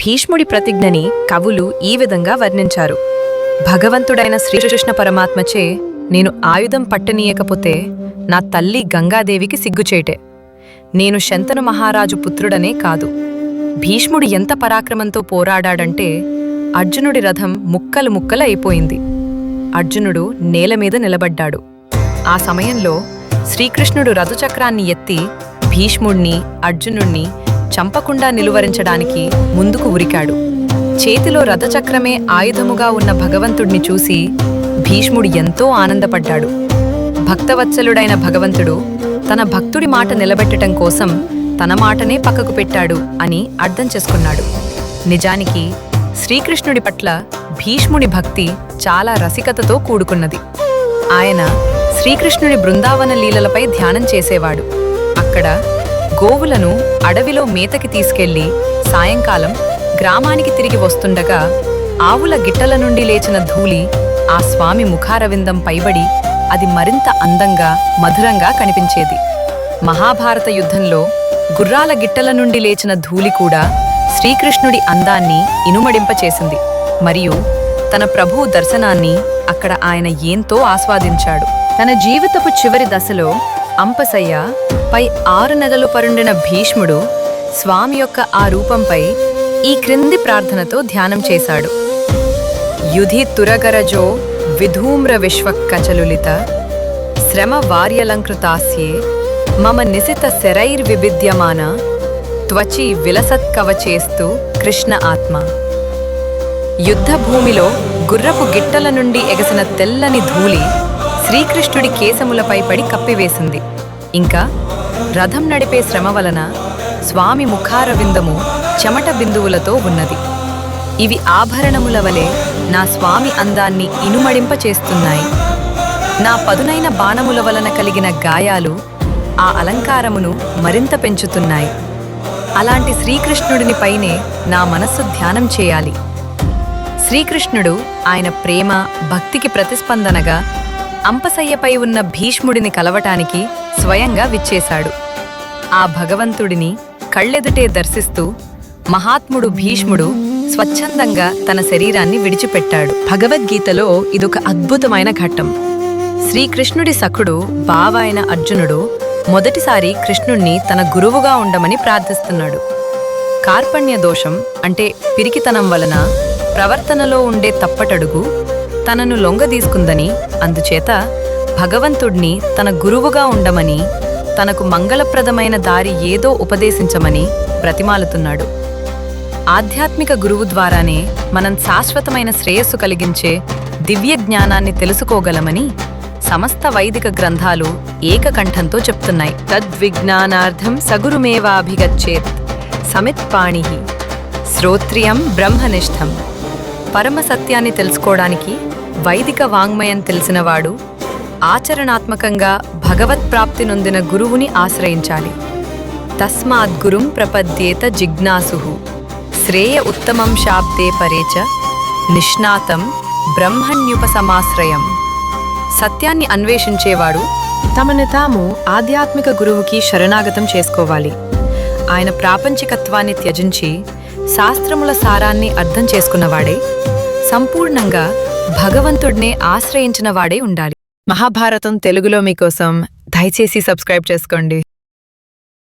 భీష్ముడి ప్రతిజ్ఞని కవులు ఈ విధంగా వర్ణించారు. భగవంతుడైన శ్రీకృష్ణ పరమాత్మచే నేను ఆయుధం పట్టనీయకపోతే నా తల్లి గంగాదేవికి సిగ్గుచేటే. నేను శంతను మహారాజు పుత్రుడనే కాదు. భీష్ముడు ఎంత పరాక్రమంతో పోరాడాడంటే అర్జునుడి రథం ముక్కలు ముక్కలు అయిపోయింది. అర్జునుడు నేల మీద నిలబడ్డాడు. ఆ సమయంలో శ్రీకృష్ణుడు రథచక్రాన్ని ఎత్తి భీష్ముణ్ణి అర్జునుణ్ణి చంపకుండా నిలువరించడానికి ముందుకు ఉరికాడు. చేతిలో రథచక్రమే ఆయుధముగా ఉన్న భగవంతుణ్ణి చూసి భీష్ముడు ఎంతో ఆనందపడ్డాడు. భక్తవత్సలుడైన భగవంతుడు తన భక్తుడి మాట నిలబెట్టడం కోసం తన మాటనే పక్కకు పెట్టాడు అని అర్థం చేసుకున్నాడు. నిజానికి శ్రీకృష్ణుడి పట్ల భీష్ముడి భక్తి చాలా రసికతతో కూడుకున్నది. ఆయన శ్రీకృష్ణుడి బృందావన లీలలపై ధ్యానం చేసేవాడు. అక్కడ గోవులను అడవిలో మేతకి తీసుకెళ్ళి సాయంకాలం గ్రామానికి తిరిగి వస్తుండగా ఆవుల గిట్టల నుండి లేచిన ధూళి ఆ స్వామి ముఖారవిందం పైబడి అది మరింత అందంగా మధురంగా కనిపించేది. మహాభారత యుద్ధంలో గుర్రాల గిట్టల నుండి లేచిన ధూళి కూడా శ్రీకృష్ణుడి అందాన్ని ఇనుమడింపచేసింది. మరియు తన ప్రభువు దర్శనాన్ని అక్కడ ఆయన ఏంతో ఆస్వాదించాడు. తన జీవితపు చివరి దశలో అంపసయ్య పై ఆరు నెలలు పరుండిన భీష్ముడు స్వామి యొక్క ఆ రూపంపై ఈ క్రింది ప్రార్థనతో ధ్యానం చేశాడు. యుధి తురగరజో విధూమ్ర విశ్వకచలులిత శ్రమ వార్యలంకృతాస్యే మమ నిశిత శరైర్విభిద్యమాన త్వచి విలసత్కవచేస్తూ కృష్ణ ఆత్మ. యుద్ధభూమిలో గుర్రపు గిట్టల నుండి ఎగసిన తెల్లని ధూళి శ్రీకృష్ణుడి కేశములపై పడి కప్పివేసింది. ఇంకా రథం నడిపే శ్రమ వలన స్వామి ముఖారవిందము చెమట బిందువులతో ఉన్నది. ఇవి ఆభరణముల వలె నా స్వామి అందాన్ని ఇనుమడింపచేస్తున్నాయి నా పదునైన బాణముల వలన కలిగిన గాయాలు ఆ అలంకారమును మరింత పెంచుతున్నాయి. అలాంటి శ్రీకృష్ణుడిని పైనే నా మనస్సు ధ్యానం చేయాలి. శ్రీకృష్ణుడు ఆయన ప్రేమ భక్తికి ప్రతిస్పందనగా అంపసయ్యపై ఉన్న భీష్ముడిని కలవటానికి స్వయంగా విచ్చేశాడు. ఆ భగవంతుడిని కళ్ళెదుటే దర్శిస్తూ మహాత్ముడు భీష్ముడు స్వచ్ఛందంగా తన శరీరాన్ని విడిచిపెట్టాడు. భగవద్గీతలో ఇదొక అద్భుతమైన ఘట్టం. శ్రీకృష్ణుడి సఖుడు బావ అయిన అర్జునుడు మొదటిసారి కృష్ణుణ్ణి తన గురువుగా ఉండమని ప్రార్థిస్తున్నాడు. కార్పణ్య దోషం అంటే పిరికితనం వలన ప్రవర్తనలో ఉండే తప్పటడుగు తనను లొంగదీసుకుందని అందుచేత భగవంతుడిని తన గురువుగా ఉండమని తనకు మంగళప్రదమైన దారి ఏదో ఉపదేశించమని బ్రతిమాలుతున్నాడు. ఆధ్యాత్మిక గురువు ద్వారానే మనం శాశ్వతమైన శ్రేయస్సు కలిగించే దివ్య జ్ఞానాన్ని తెలుసుకోగలమని సమస్త వైదిక గ్రంథాలు ఏకకంఠంతో చెప్తున్నాయి. తద్విజ్ఞానార్థం సగురుమేవాభిగచ్చేత్. సమిత్పాణి శ్రోత్రియం బ్రహ్మనిష్టం. పరమ సత్యాన్ని తెలుసుకోవడానికి వైదిక వాంగ్మయం తెలిసినవాడు ఆచరణాత్మకంగా భగవత్ప్రాప్తి నొందిన గురువుని ఆశ్రయించాలి. తస్మాత్ గురుం ప్రపద్యేత జిజ్ఞాసు. శ్రేయ ఉత్తమం శాబ్దే పరేచ నిష్ణాతం బ్రహ్మణ్యుపసమాశ్రయం. సత్యాన్ని అన్వేషించేవాడు తమను తాము ఆధ్యాత్మిక గురువుకి శరణాగతం చేసుకోవాలి. ఆయన ప్రాపంచికత్వాన్ని త్యజించి శాస్త్రముల సారాన్ని అర్థం చేసుకున్నవాడే సంపూర్ణంగా భగవంతుడినే ఆశ్రయించిన వాడే ఉండాలి. మహాభారతం తెలుగులో మీకోసం దయచేసి సబ్స్క్రైబ్ చేసుకోండి.